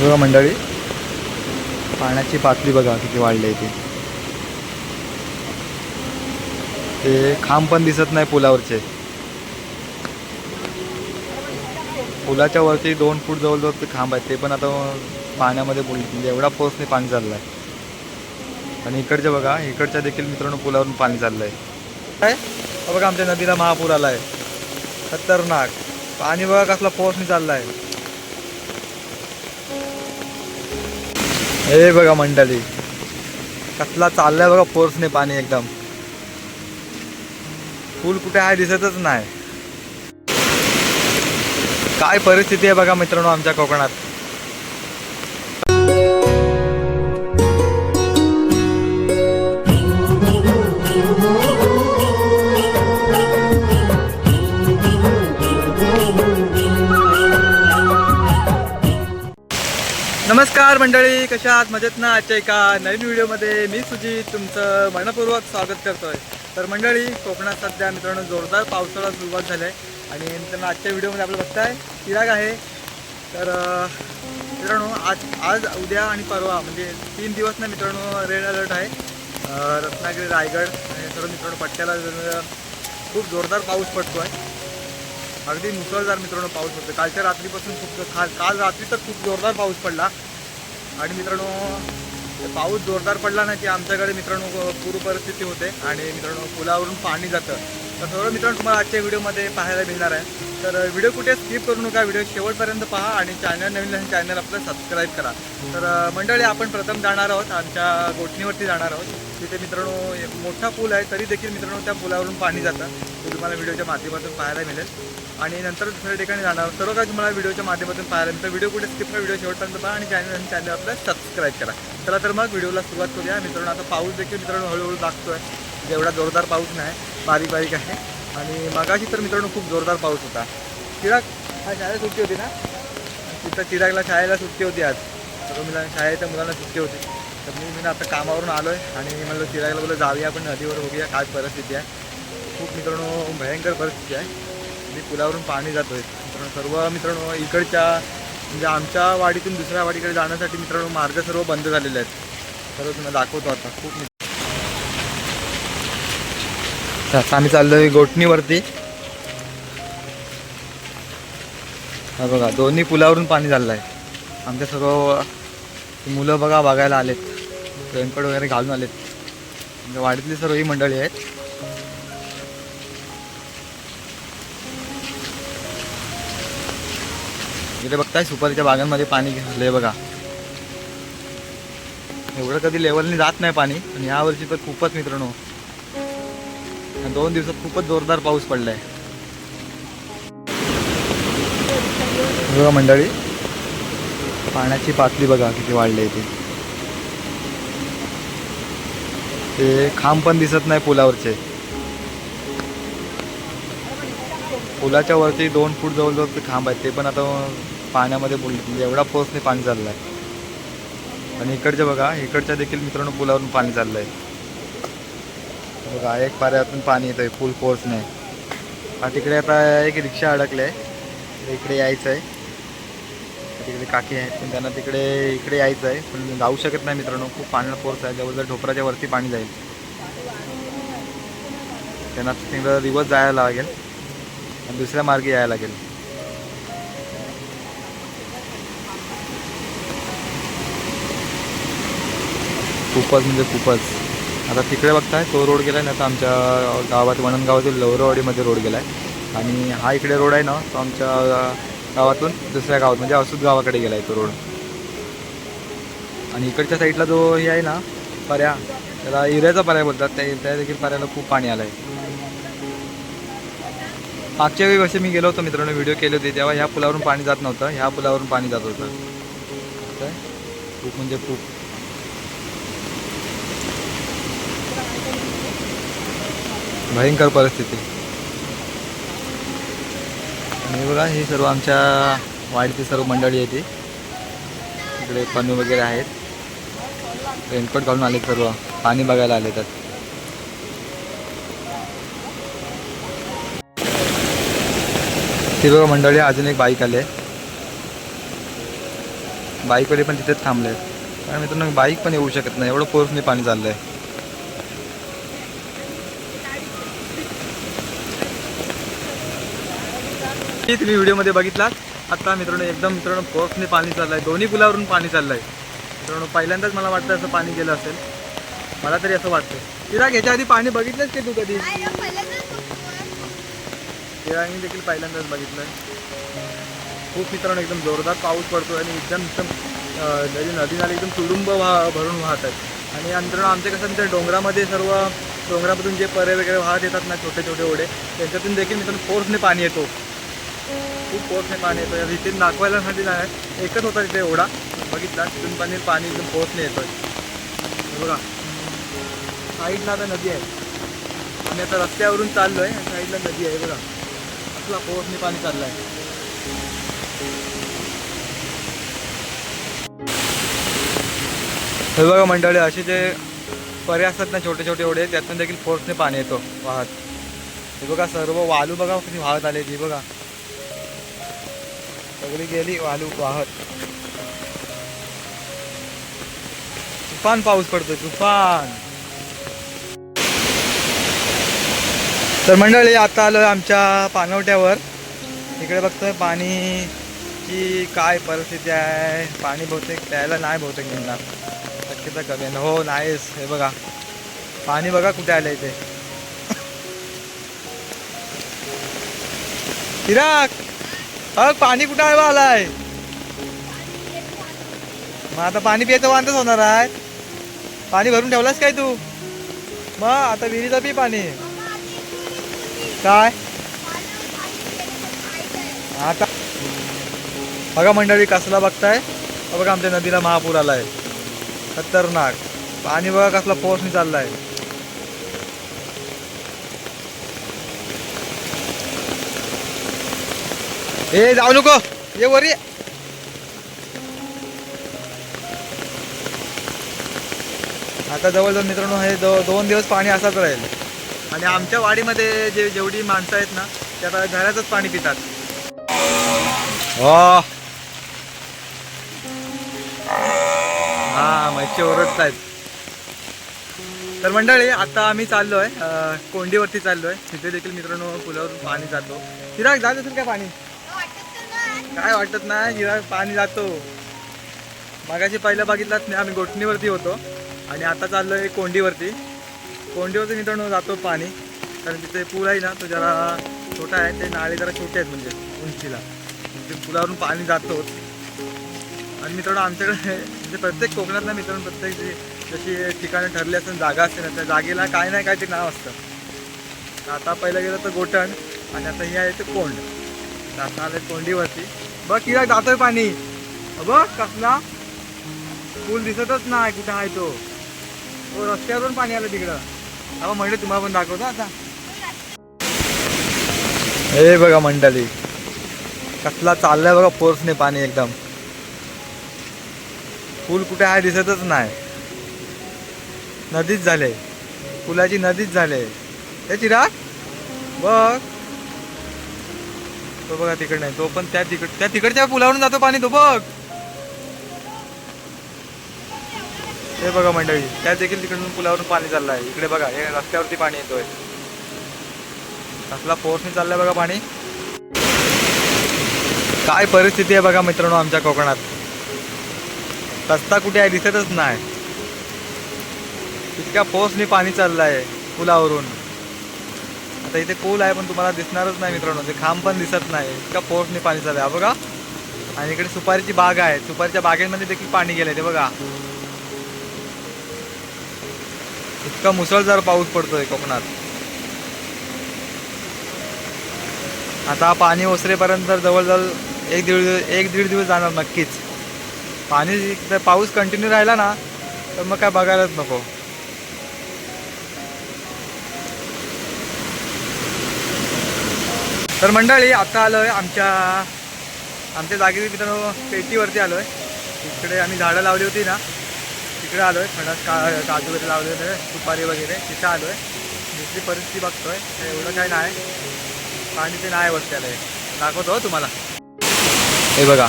बघा मंडळी पाण्याची पातळी बघा किती वाढली आहे ती. ते खांब पण दिसत नाही पुलावरचे. पुलाच्या वरती दोन फूट जवळजवळ ते खांब आहेत ते पण आता पाण्यामध्ये बुड म्हणजे एवढा पोसने पाणी चाललं आहे आणि इकडचे बघा इकडच्या देखील मित्रांनो पुलावरून पाणी चाललं आहे काय? बघा आमच्या नदीला महापूर आला आहे खतरनाक. पाणी बघा कसला पोसने चालला आहे हे बघा मंडळी. कसला चाललाय बघा फोर्सने पाणी एकदम. पूल कुठे आहे दिसतच नाही. काय परिस्थिती आहे बघा मित्रांनो आमच्या कोकणात. नमस्कार मंडळी कशा आहात? मजेत ना? आजच्या एका नवीन व्हिडिओमध्ये मी सुजित तुमचं मनपूर्वक स्वागत करतोय. तर मंडळी कोकणात सध्या मित्रांनो जोरदार पावसाळा सुरुवात झाली आहे आणि मित्रांनो आजच्या व्हिडिओमध्ये आपलं बघताय चिराग आहे. तर मित्रांनो आज आज उद्या आणि परवा म्हणजे तीन दिवस ना मित्रांनो रेड अलर्ट आहे. रत्नागिरी रायगड आणि सर्व मित्रांनो पट्ट्याला खूप जोरदार पाऊस पडतो आहे अगदी मुसळधार मित्रांनो पाऊस पडतो कालच्या रात्रीपासून खूप काल काल रात्री तर खूप जोरदार पाऊस पडला. आणि मित्रांनो पाऊस जोरदार पडला ना की आमच्याकडे मित्रांनो पूर परिस्थिती होते. आणि मित्रांनो पुलावरून पाणी जातं. तर सर्व मित्रांनो तुम्हाला आजच्या व्हिडिओमध्ये पाहायला मिळणार आहे. तर व्हिडिओ कुठे स्किप करू नका व्हिडिओ शेवटपर्यंत पहा आणि चॅनल नवीन नवीन चॅनल आपलं सबस्क्राईब करा. तर मंडळी आपण प्रथम जाणार आहोत आमच्या गोठणीवरती जाणार आहोत. तिथे मित्रांनो एक मोठा पूल आहे तरी देखील मित्रांनो त्या पुलावरून पाणी जातं. ते तुम्हाला व्हिडिओच्या माध्यमातून पाहायला मिळेल. आणि नंतर दुसऱ्या ठिकाणी जाणार सर्व काही तुम्हाला व्हिडिओच्या माध्यमातून पाहायला मिळतं. व्हिडिओ कुठे स्किप करा व्हिडिओ शेवटपर्यंत पहा आणि चॅनल आणि चॅनल आपलं सबस्क्राईब करा. चला तर मग व्हिडिओला सुरुवात करूया. मित्रांनो आता पाऊस देखील मित्रांनो हळूहळू लागतो आहे जेवढा जोरदार पाऊस नाही. बारीक बारीक आहे. आणि मगाशी तर मित्रांनो खूप जोरदार पाऊस होता. चिराग हा शाळेला सुट्टी होती ना? तिथं चिरागला शाळेला सुट्टी होती आज. सर्व मुलांना शाळेच्या मुलांना सुट्टी होती. तर मी मी ना आता कामावरून आलो आहे आणि म्हणलं चिरागला बोललं जाऊया आपण नदीवर बघूया काय परिस्थिती आहे. खूप मित्रांनो भयंकर परिस्थिती आहे. मी पुलावरून पाणी जातो आहे मित्रांनो सर्व मित्रांनो इकडच्या म्हणजे आमच्या वाडीतून दुसऱ्या वाडीकडे जाण्यासाठी मित्रांनो मार्ग सर्व बंद झालेले आहेत. सर्व तुम्हाला दाखवतो आता. खूप मित्र- आता आम्ही चाललोय गोठणीवरती हा बघा दोन्ही पुलावरून पाणी चाललं आहे आमच्या सर्व मुलं बघा बघायला आलेत. रेनकोट वगैरे घालून आलेत. आमच्या वाडीतली सर्व ही मंडळी आहेत. इकडे बघताय सुपारीच्या बागांमध्ये पाणी घातलंय बघा. एवढं कधी लेवलने जात नाही पाणी पण यावर्षी तर खूपच मित्रांनो. दोन दिवसात खूपच जोरदार पाऊस पडलाय. बघा मंडळी पाण्याची पातळी बघा किती वाढली आहे ती. ते खांब पण दिसत नाही पुलावरचे. पुलाच्या वरती दोन फूट जवळजवळ ते खांब आहेत ते पण आता पाण्यामध्ये बुड म्हणजे एवढा फोर्सने पाणी चाललं आहे आणि इकडचे बघा इकडच्या देखील मित्रांनो पुलावरून पाणी चाललं आहे बघा एक पाऱ्यातून पाणी येतं आहे फुल फोर्सने हा तिकडे आता एक रिक्षा अडकले. आहे इकडे यायचं आहे तिकडे काकी आहेत पण त्यांना तिकडे इकडे यायचं आहे पण जाऊ शकत नाही मित्रांनो खूप पाण्याला फोर्स आहे. जवळजवळ ढोपराच्या वरती पाणी जाईल. त्यांना तिकडं रिवर्स जायला लागेल. आणि दुसऱ्या मार्गे यायला लागेल. खूपच म्हणजे खूपच. आता तिकडे बघताय तो रोड गेलाय ना तर आमच्या गावात वणनगावातील लवरवाडीमध्ये रोड गेलाय. आणि हा इकडे रोड आहे ना तो आमच्या गावातून दुसऱ्या गावात म्हणजे असूद गावाकडे गेलाय तो रोड. आणि इकडच्या साईडला जो हे आहे ना पर्या त्याला इऱ्याचा पर्याय बोलतात त्या त्या देखील पर्याला खूप पाणी आलं आहे मागच्या वेळी वर्षी मी गेलो होतो मित्रांनो व्हिडिओ केले होते तेव्हा ह्या पुलावरून पाणी जात नव्हतं ह्या पुलावरून पाणी जात होतं. काय? खूप म्हणजे खूप भयंकर परिस्थिती. आणि बघा ही सर्व आमच्या वाडीची सर्व मंडळी येते इकडे पन्नू वगैरे आहेत. रेनकोट घालून आले सर्व. पाणी बघायला आले तर ती बघा मंडळी अजून एक बाईक आले बाईकवाले पण तिथेच थांबले आणि मित्रांनो बाईक पण येऊ शकत नाही. एवढं फोर्सने पाणी चाललंय. आहे तुम्ही व्हिडिओमध्ये बघितलात. आता मित्रांनो एकदम मित्रांनो फोर्सने पाणी चाललंय. दोन्ही पुलावरून पाणी चाललंय. मित्रांनो पहिल्यांदाच मला वाटतं असं पाणी गेलं असेल. मला तरी असं वाटतं तिला ह्याच्या आधी पाणी बघितलंच की तू कधी? तिरांनी देखील पहिल्यांदाच बघितलंय. खूप मित्रांनो एकदम जोरदार पाऊस पडतो आणि एकदम एकदम नदी नदी नाले एकदम तुडुंब वाह भरून वाहत आहेत. आणि मित्रांनो आमचे कसं मित्र डोंगरामध्ये सर्व डोंगरामधून जे परे वगैरे वाहत येतात ना छोटे छोटे ओढे त्यांच्यातून देखील मित्रांनो फोर्सने पाणी येतो. खूप फोर्सने पाणी येतो इथे दाखवायलासाठी नाही. एकच होता तिथे एवढा. बघितला तिथून पाणी पाणी एकदम पोहोचणे येतोय. हे बघा. साईडला आता नदी आहे. आणि आता रस्त्यावरून चाललो आहे साईडला नदी आहे. बघा. असला फोर्सने पाणी चाललंय. हे बघा मंडळी असे जे पर्याय असतात ना छोटे छोटे ओढे त्यातून देखील फोर्सने पाणी येतो वाहत. हे बघा सर्व वालू बघा वाहत आले ती बघा. सगळी गेली वालू वाहत तुफान पाऊस पडतोय तुफान. तर मंडळी आता आलोय आमच्या पानवट्यावर. इकडे बघतोय पाणी पाणीची काय परिस्थिती आहे. पाणी बहुतेक प्यायला नाही बहुतेक मिळणार. शक्यता कमी हो नाहीच. हे बघा. पाणी बघा कुठे आलं इथे किराक अग पाणी कुठं आहे बा आलाय? मग आता पाणी प्यायचं वांदच होणार आहे. पाणी भरून ठेवलास काय तू? मग आता विहिरीचं पी पाणी. काय? आता बघा मंडळी कसला बघताय. बघा आमच्या नदीला महापूर आलाय. खतरनाक. पाणी बघा कसला फोर्सने चाललाय. ए जाऊ नको. ये वरी. आता जवळजवळ मित्रांनो हे दो दोन दिवस पाणी असाच राहील. आणि आमच्या वाडीमध्ये जे जेवढी माणसं आहेत ना ते आता घराचंच पाणी पितात. हो हा मच्छी ओरडत आहेत तर मंडळी आता आम्ही चाललोय कोंडीवरती चाललोय. तिथे देखील मित्रांनो पुलावरून पाणी जातो. चिराग जात असेल काय पाणी? काय वाटत नाही जिरा पाणी जातो. मागाशी पहिलं बघितलाच नाही आम्ही गोठणीवरती होतो आणि आता चाललोय कोंडीवरती. कोंडीवरती मित्रांनो जातो पाणी कारण तिथे पूल आहे ना तो जरा छोटा आहे ते नाळे जरा छोटे आहेत म्हणजे उंचीला. म्हणजे पुलावरून पाणी जातो. आणि मित्रांनो आमच्याकडे म्हणजे प्रत्येक कोकणातला मित्रांनो प्रत्येक जी जशी ठिकाणं ठरली असेल जागा असते ना त्या जागेला काय नाही काय ते नाव असतं. आता पहिलं गेलं तर गोटण आणि आता हे आहे ते कोंड. आता आलं कोंडीवरती. बघ तिला जातोय पाणी. बघ कसला? पूल दिसतच नाही कुठं आहे तो? तो रस्त्यावरून पाणी आलं तिकडं. अहो म्हणजे तुम्हाला पण दाखवतो आता. हे बघा मंडळी. कसला चाललाय बघा फोर्सने पाणी एकदम. पूल कुठे आहे दिसतच नाही. नदीच झाले. पुलाची नदीच झाले. हे चिराग बघ. तो बघा तिकड नाही तो पण त्या तिकड त्या तिकडच्या पुलावरून जातो पाणी तो बघ. हे बघा मंडळी त्या देखील तिकडून पुलावरून पाणी चाललंय इकडे बघा हे रस्त्यावरती पाणी येतोय. कसला फोर्सने चाललाय बघा पाणी. काय परिस्थिती आहे बघा मित्रांनो आमच्या कोकणात. रस्ता कुठे आहे दिसतच नाही. इतक्या फोर्सने पाणी चाललाय पुलावरून. आता इथे पूल आहे पण तुम्हाला दिसणारच नाही मित्रांनो. ते खांब पण दिसत नाही. इतका फोर्सने पाणी चालू आहे. बघा. आणि इकडे सुपारीची बाग आहे. सुपारीच्या बागेमध्ये देखील पाणी गेलंय. ते बघा. इतका मुसळधार पाऊस पडतोय कोकणात. आता पाणी ओसरेपर्यंत जवळजवळ एक दीड एक दीड दिवस जाणार नक्कीच. पाणी जर पाऊस कंटिन्यू राहिला ना तर मग काय बघायलाच नको. तर मंडळी आता आलोय आमच्या आमच्या जागेवर मित्रांनो पेटीवरती आलोय. तिकडे आम्ही झाडं लावली होती ना तिकडे आलोय. फणस का काजू वगैरे लावले होते सुपारी वगैरे तिथे आलोय. दुसरी परिस्थिती बघतोय. तर एवढं काय नाही. पाणी ते नाही वरती आलंय दाखवतो हो तुम्हाला. हे बघा.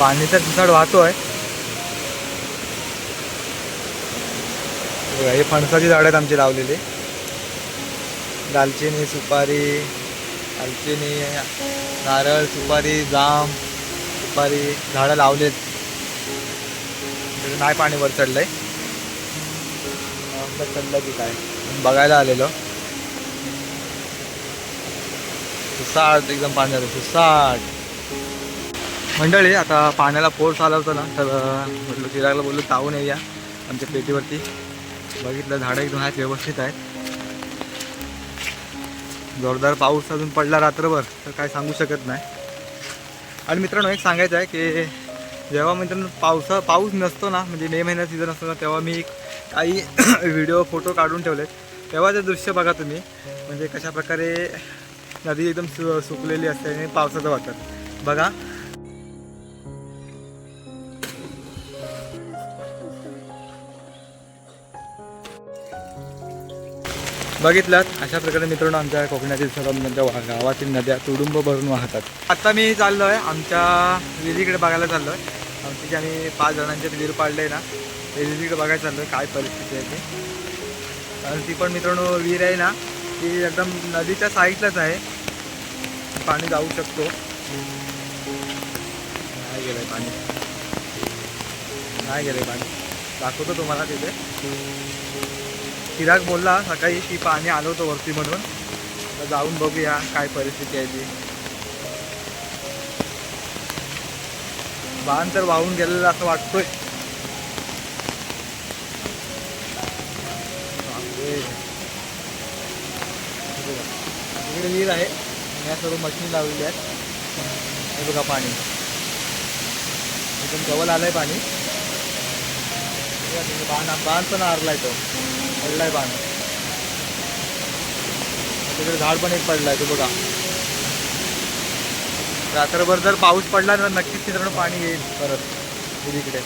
पाणीचा तुसाड वाहतोय. आहे हे फणसाची झाडं आहेत आमची लावलेली. दालचिनी सुपारी दालचिनी नारळ सुपारी जाम सुपारी झाडं लावलेत. नाही पाणी वर चढलंय चढलं की काय? बघायला आलेलो. सुसाट एकदम पाणी झालं सुसाट. मंडळी आता पाण्याला फोर्स आला होता ना तर म्हटलं चिरागला बोललो तावून येऊया आमच्या पेटीवरती. बघितलं झाडं एकदम आहेत व्यवस्थित आहेत. जोरदार पाऊस अजून पडला रात्रभर तर काय सांगू शकत नाही. आणि मित्रांनो एक सांगायचं आहे की जेव्हा मित्रांनो पावसा पाऊस नसतो ना म्हणजे मे महिन्यात सीझन असतो ना तेव्हा मी काही व्हिडिओ फोटो काढून ठेवलेत. तेव्हा ते दृश्य बघा तुम्ही. म्हणजे कशा प्रकारे नदी एकदम सु सुकलेली असते आणि पावसाचं वाटत बघा बघितलं अशा प्रकारे मित्रांनो आमच्या कोकणातील सर्व गावातील नद्या तुडुंब भरून वाहतात. आता मी चाललो आहे आमच्या विहिरीकडे बघायला चाललो आहे आमची जी आम्ही पाच जणांचे विहीर पाडले आहे ना ते विहिरीकडे बघायला चाललो आहे काय परिस्थिती आहे ती. कारण ती पण मित्रांनो विहीर आहे ना ती एकदम नदीच्या साईडलाच आहे. पाणी जाऊ शकतो. नाही गेलं आहे पाणी. नाही गेलं आहे पाणी. दाखवतो तुम्हाला तिथे. चिराग बोलला सकाळी की पाणी आलं होतं वरती म्हणून. तर जाऊन बघूया काय परिस्थिती आहे ती. बाण तर वाहून गेलेलं असं वाटतोय. बापरे. हे इकडे विहीर आहे. या सर्व मशीन लावलेली आहेत. हे बघा पाणी. एकदम जवळ आलंय पाणी. बाण बाण पण आरलाय तो. पडलाय बाण. तिकडे झाड पण एक पडलाय तो बघा. रात्रभर जर पाऊस पडला तर नक्कीच मित्रांनो पाणी येईल परत पुरीकडे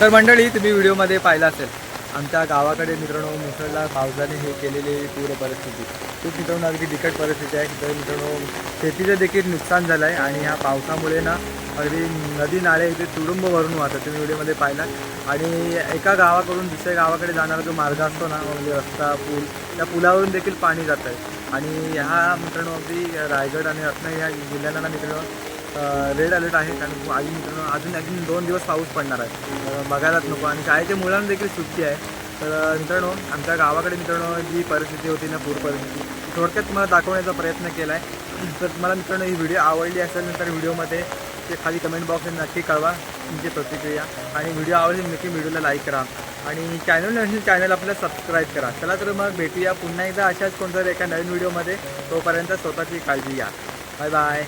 तर मंडळी तुम्ही व्हिडिओमध्ये पाहिलं असेल आमच्या गावाकडे मित्रांनो मुसळधार पावसाने हे केलेली पूर परिस्थिती. खूप मित्रांनो अगदी बिकट परिस्थिती आहे. तर मित्रांनो शेतीचं देखील नुकसान झालं आहे आणि ह्या पावसामुळे ना अगदी नदी नाळे इथे तुडुंब भरून वाहतात. तुम्ही व्हिडिओमध्ये पाहिला आणि एका गावाकडून दुसऱ्या गावाकडे जाणारा जो मार्ग असतो ना म्हणजे रस्ता पूल त्या पुलावरून देखील पाणी जात आहे आणि ह्या मित्रांनो अगदी रायगड आणि रत्नागिरी या जिल्ह्यांना ना मित्रांनो रेड अलर्ट आहे. कारण अजून मित्रांनो अजून अजून दोन दिवस पाऊस पडणार आहे. बघायलाच नको. आणि शाळेच्या मुलांना देखील सुट्टी आहे. तर मित्रांनो आमच्या गावाकडे मित्रांनो जी परिस्थिती होती ना पूर परिस्थिती थोडक्यात तुम्हाला दाखवण्याचा प्रयत्न केला आहे तर तुम्हाला मित्रांनो ही व्हिडिओ आवडली असेल तर व्हिडिओमध्ये ते खाली कमेंट बॉक्समध्ये नक्की कळवा तुमची प्रतिक्रिया. आणि व्हिडिओ आवडली नक्की व्हिडिओला लाईक करा. आणि चॅनल नसेल चॅनल आपल्याला सबस्क्राईब करा. चला तर मग भेटूया पुन्हा एकदा अशाच कोणत्या एका नवीन व्हिडिओमध्ये तोपर्यंत स्वतःची काळजी घ्या. Bye bye